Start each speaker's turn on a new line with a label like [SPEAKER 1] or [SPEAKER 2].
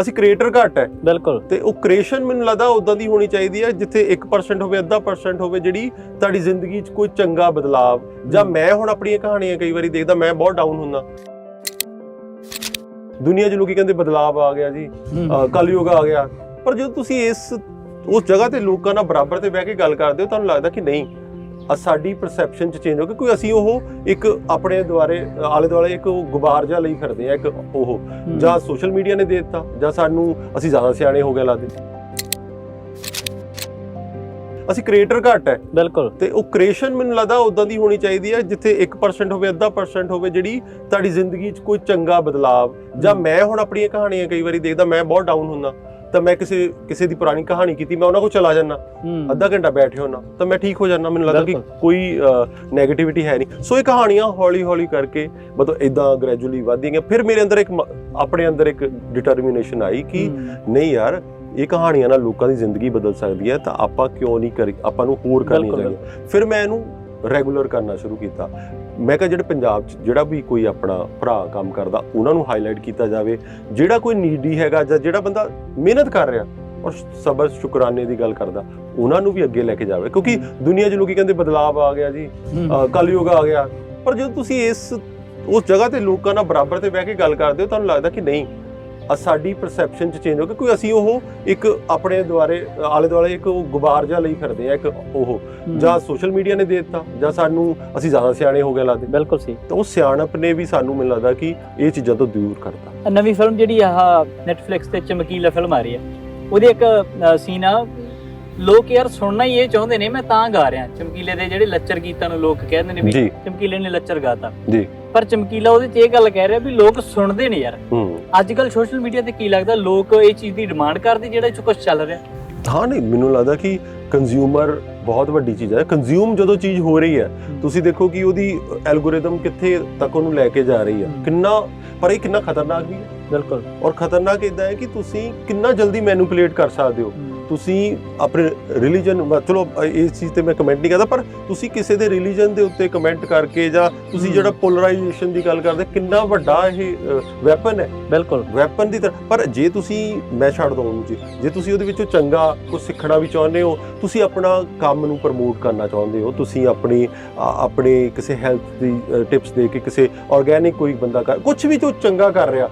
[SPEAKER 1] ਅਸੀਂ ਕ੍ਰੀਏਟਰ ਘੱਟ ਹੈ।
[SPEAKER 2] ਬਿਲਕੁਲ।
[SPEAKER 1] ਤੇ ਉਹ ਕ੍ਰੀਏਸ਼ਨ ਮੈਨੂੰ ਲੱਗਦਾ ਉਦਾਂ ਦੀ ਹੋਣੀ ਚਾਹੀਦੀ ਹੈ ਜਿੱਥੇ 1% ਹੋਵੇ ਅੱਧਾ ਪਰਸੈਂਟ ਹੋਵੇ ਜਿਹੜੀ ਤੁਹਾਡੀ ਜ਼ਿੰਦਗੀ 'ਚ ਕੋਈ ਚੰਗਾ ਬਦਲਾਵ ਜਾਂ। ਮੈਂ ਹੁਣ ਆਪਣੀਆਂ ਕਹਾਣੀਆਂ ਕਈ ਵਾਰੀ ਦੇਖਦਾ ਮੈਂ ਬਹੁਤ ਡਾਊਨ ਹੁੰਦਾ। ਦੁਨੀਆ 'ਚ ਲੋਕੀ ਕਹਿੰਦੇ ਬਦਲਾਵ ਆ ਗਿਆ ਜੀ ਕਲਯੁਗ ਆ ਗਿਆ। ਪਰ ਜਦੋਂ ਤੁਸੀਂ ਇਸ ਉਸ ਜਗ੍ਹਾ ਤੇ ਲੋਕਾਂ ਨਾਲ ਬਰਾਬਰ ਤੇ ਬਹਿ ਕੇ ਗੱਲ ਕਰਦੇ ਹੋ ਤੁਹਾਨੂੰ ਲੱਗਦਾ ਕਿ ਨਹੀਂ? ਸਾਡੀ ਪਰਸੈਪਸ਼ਨ ਚ ਚੇਂਜ ਹੋ ਗਿਆ ਕੋਈ ਅਸੀਂ ਉਹ ਇੱਕ ਆਪਣੇ ਦੁਆਰੇ ਆਲੇ ਦੁਆਲੇ ਇੱਕ ਉਹ ਗੁਬਾਰ ਜਿਹਾ ਲਈ ਫਿਰਦੇ ਆ ਇੱਕ ਉਹ। ਜਾਂ ਸੋਸ਼ਲ ਮੀਡੀਆ ਨੇ ਦੇ ਦਿੱਤਾ ਜਾਂ ਸਾਨੂੰ ਅਸੀਂ ਜ਼ਿਆਦਾ ਸਿਆਣੇ ਹੋ ਗਏ ਲੱਗਦੇ ਅਸੀਂ ਕ੍ਰੀਏਟਰ ਘੱਟ ਹੈ।
[SPEAKER 2] ਬਿਲਕੁਲ।
[SPEAKER 1] ਤੇ ਉਹ ਕ੍ਰੀਏਸ਼ਨ ਮੈਨੂੰ ਲੱਗਦਾ ਉਦਾਂ ਦੀ ਹੋਣੀ ਚਾਹੀਦੀ ਹੈ ਜਿੱਥੇ 1% ਹੋਵੇ ਅੱਧਾ ਪਰਸੈਂਟ ਹੋਵੇ ਜਿਹੜੀ ਤੁਹਾਡੀ ਜ਼ਿੰਦਗੀ 'ਚ ਕੋਈ ਚੰਗਾ ਬਦਲਾਵ ਜਾਂ। ਮੈਂ ਹੁਣ ਆਪਣੀਆਂ ਕਹਾਣੀਆਂ ਕਈ ਵਾਰੀ ਦੇਖਦਾ ਮੈਂ ਬਹੁਤ ਡਾਊਨ ਹੁੰਦਾ। ਤਾਂ ਮੈਂ ਕਿਸੇ ਕਿਸੇ ਦੀ ਪੁਰਾਣੀ ਕਹਾਣੀ ਕੀਤੀ ਮੈਂ ਉਹਨਾਂ ਕੋਲ ਚਲਾ
[SPEAKER 2] ਹੂੰ।
[SPEAKER 1] ਅੱਧਾ ਘੰਟਾ ਬੈਠੇ ਹੋਣਾ ਤਾਂ ਮੈਂ ਠੀਕ ਹੋ ਜਾਂਦਾ ਮੈਨੂੰ ਲੱਗਦਾ ਕਿ। ਕੋਈ 네ਗੇਟਿਵਿਟੀ ਹੈ ਨਹੀਂ। ਸੋ ਇਹ ਕਹਾਣੀਆਂ ਹੌਲੀ ਹੌਲੀ ਕਰਕੇ ਮਤਲਬ ਇਦਾਂ ਗ੍ਰੈਜੂਅਲੀ ਵਧਦੀਆਂ। ਗਈਆਂ ਫਿਰ ਮੇਰੇ ਅੰਦਰ ਇੱਕ ਆਪਣੇ ਅੰਦਰ ਇੱਕ ਡਿਟਰਮੀਨੇਸ਼ਨ ਆਈ ਕਿ। ਨਹੀਂ ਯਾਰ ਇਹ ਕਹਾਣੀਆਂ ਨਾਲ ਲੋਕਾਂ ਦੀ ਜ਼ਿੰਦਗੀ ਬਦਲ ਸਕਦੀ ਹੈ ਤਾਂ ਆਪਾਂ ਕਿਉਂ ਨਹੀਂ ਕਰੀ ਆਪਾਂ ਨੂੰ ਹੋਰ ਕਰਨੀ ਚਾਹੀਦੀ ਫਿਰ ਮੈਂ ਇਹਨੂੰ ਰੈਗੂਲਰ ਕਰਨਾ ਸ਼ੁਰੂ ਕੀਤਾ। ਮੈਂ ਕਿਹਾ ਜਿਹੜੇ ਪੰਜਾਬ 'ਚ ਜਿਹੜਾ ਵੀ ਕੋਈ ਆਪਣਾ ਭਰਾ ਕੰਮ ਕਰਦਾ ਉਹਨਾਂ ਨੂੰ ਹਾਈਲਾਈਟ ਕੀਤਾ ਜਾਵੇ। ਜਿਹੜਾ ਕੋਈ ਨੀਡੀ ਹੈਗਾ ਜਾਂ ਜਿਹੜਾ ਬੰਦਾ ਮਿਹਨਤ ਕਰ ਰਿਹਾ ਔਰ ਸਬਰ ਸ਼ੁਕਰਾਨੇ ਦੀ ਗੱਲ ਕਰਦਾ ਉਹਨਾਂ ਨੂੰ ਵੀ ਅੱਗੇ ਲੈ ਕੇ ਜਾਵੇ। ਕਿਉਂਕਿ ਦੁਨੀਆ 'ਚ ਲੋਕੀ ਕਹਿੰਦੇ ਬਦਲਾਵ ਆ ਗਿਆ ਜੀ ਕਲਯੁਗ ਆ ਗਿਆ। ਪਰ ਜਦੋਂ ਤੁਸੀਂ ਇਸ ਉਸ ਜਗ੍ਹਾ ਤੇ ਲੋਕਾਂ ਨਾਲ ਬਰਾਬਰ ਤੇ ਬਹਿ ਕੇ ਗੱਲ ਕਰਦੇ ਹੋ ਤੁਹਾਨੂੰ ਲੱਗਦਾ ਕਿ ਨਹੀਂ? ਸਾਡੀ ਪਰਸੈਪਸ਼ਨ ਚ ਚੇਂਜ ਹੋ ਗਿਆ। ਕੋਈ ਅਸੀਂ ਉਹ ਇੱਕ ਆਪਣੇ ਦੁਆਰੇ ਆਲੇ ਦੁਆਲੇ ਇੱਕ ਉਹ ਗੁਬਾਰ ਜਿਹਾ ਲਈ ਫਿਰਦੇ ਆ ਇੱਕ ਉਹ। ਜਾਂ ਸੋਸ਼ਲ ਮੀਡੀਆ ਨੇ ਦੇ ਦਿੱਤਾ ਜਾਂ ਸਾਨੂੰ ਅਸੀਂ ਜ਼ਿਆਦਾ ਸਿਆਣੇ ਹੋ ਗਏ ਲੱਗਦੇ
[SPEAKER 2] ਬਿਲਕੁਲ ਸੀ
[SPEAKER 1] ਤਾਂ ਉਹ ਸਿਆਣਪ ਨੇ ਵੀ ਸਾਨੂੰ ਮੈਨੂੰ ਲੱਗਦਾ ਕਿ ਇਹ ਚੀਜ਼ਾਂ ਤੋਂ ਦੂਰ ਕਰਤਾ।
[SPEAKER 2] ਨਵੀਂ ਫਿਲਮ ਜਿਹੜੀ ਆਹ Netflix ਤੇ ਚਮਕੀਲਾ ਫਿਲਮ ਆ ਰਹੀ ਹੈ। ਉਹਦੀ ਇੱਕ ਸੀਨ ਆ। ਲੋਕ ਯਾਰ ਸੁਣਨਾ ਹੀ ਇਹ ਚਾਹੁੰਦੇ ਨੇ ਮੈਂ ਤਾਂ ਗਾ ਰਿਹਾ। ਚਮਕੀਲੇ ਦੇ ਜਿਹੜੇ ਲੱਚਰ ਗੀਤਾਂ ਨੂੰ ਲੋਕ ਕਹਿੰਦੇ ਨੇ ਵੀ
[SPEAKER 1] ਜੀ।
[SPEAKER 2] ਚਮਕੀਲੇ ਨੇ ਲੱਚਰ ਗਾਤਾ।
[SPEAKER 1] ਜੀ।
[SPEAKER 2] ਪਰ ਚਮਕੀਲਾ ਉਹਦੇ 'ਚ ਇਹ ਗੱਲ ਕਹਿ ਰਿਹਾ ਵੀ ਲੋਕ ਸੁਣਦੇ ਨੇ ਯਾਰ।
[SPEAKER 1] ਹੂੰ।
[SPEAKER 2] ਅੱਜ ਕੱਲ ਸੋਸ਼ਲ ਮੀਡੀਆ ਤੇ ਕੀ ਲੱਗਦਾ ਲੋਕ ਇਹ ਚੀਜ਼ ਦੀ ਡਿਮਾਂਡ ਕਰਦੇ ਜਿਹੜਾ ਇਹ 'ਚ ਕੁਝ ਚੱਲ ਰਿਹਾ?
[SPEAKER 1] ਹਾਂ ਨਹੀਂ ਮੈਨੂੰ ਲੱਗਦਾ ਕਿ ਕੰਜ਼ਿਊਮਰ ਬਹੁਤ ਵੱਡੀ ਚੀਜ਼ ਹੈ। ਕੰਜ਼ਿਊਮ ਜਦੋਂ ਚੀਜ਼ ਹੋ ਰਹੀ ਹੈ ਤੁਸੀਂ ਦੇਖੋ ਕਿ ਉਹਦੀ ਐਲਗੋਰਿਦਮ ਕਿੱਥੇ ਤੱਕ ਉਹਨੂੰ ਲੈ ਕੇ ਜਾ ਰਹੀ ਹੈ। ਕਿੰਨਾ ਪਰ ਇਹ ਕਿੰਨਾ ਖਤਰਨਾਕ ਵੀ ਹੈ।
[SPEAKER 2] ਬਿਲਕੁਲ।
[SPEAKER 1] ਔਰ ਖਤਰਨਾਕ ਇਦਾਂ ਹੈ ਕਿ ਤੁਸੀਂ ਕਿੰਨਾ ਜਲਦੀ ਮੈਨੂਪੂਲੇਟ ਕਰ ਸਕਦੇ ਹੋ। ਤੁਸੀਂ ਆਪਣੇ ਰਿਲੀਜਨ ਚਲੋ ਇਸ ਚੀਜ਼ ਤੇ ਮੈਂ ਕਮੈਂਟ ਨਹੀਂ ਕਰਦਾ ਪਰ ਤੁਸੀਂ ਕਿਸੇ ਦੇ ਰਿਲੀਜਨ ਦੇ ਉੱਤੇ ਕਮੈਂਟ ਕਰਕੇ ਜਾਂ ਤੁਸੀਂ। ਜਿਹੜਾ ਪੋਲਰਾਈਜੇਸ਼ਨ ਦੀ ਗੱਲ ਕਰਦੇ ਕਿੰਨਾ ਵੱਡਾ ਇਹ ਵੈਪਨ ਹੈ?
[SPEAKER 2] ਬਿਲਕੁਲ।
[SPEAKER 1] ਵੈਪਨ ਦੀ ਤਰ੍ਹਾਂ। ਪਰ ਜੇ ਤੁਸੀਂ ਮੈਂ ਛੱਡ ਦਵਾਂ ਉਹਨੂੰ ਜੀ ਜੇ ਤੁਸੀਂ ਉਹਦੇ ਵਿੱਚੋਂ ਚੰਗਾ ਕੁਝ ਸਿੱਖਣਾ ਵੀ ਚਾਹੁੰਦੇ ਹੋ ਤੁਸੀਂ ਆਪਣਾ ਕੰਮ ਨੂੰ ਪ੍ਰਮੋਟ ਕਰਨਾ ਚਾਹੁੰਦੇ ਹੋ ਤੁਸੀਂ ਆਪਣੀ ਆਪਣੇ ਕਿਸੇ ਹੈਲਥ ਦੀ ਟਿਪਸ ਦੇ ਕੇ ਕਿਸੇ ਆਰਗੇਨਿਕ ਕੋਈ ਬੰਦਾ ਕਰ ਕੁਝ ਵੀ ਜੋ ਚੰਗਾ ਕਰ ਰਿਹਾ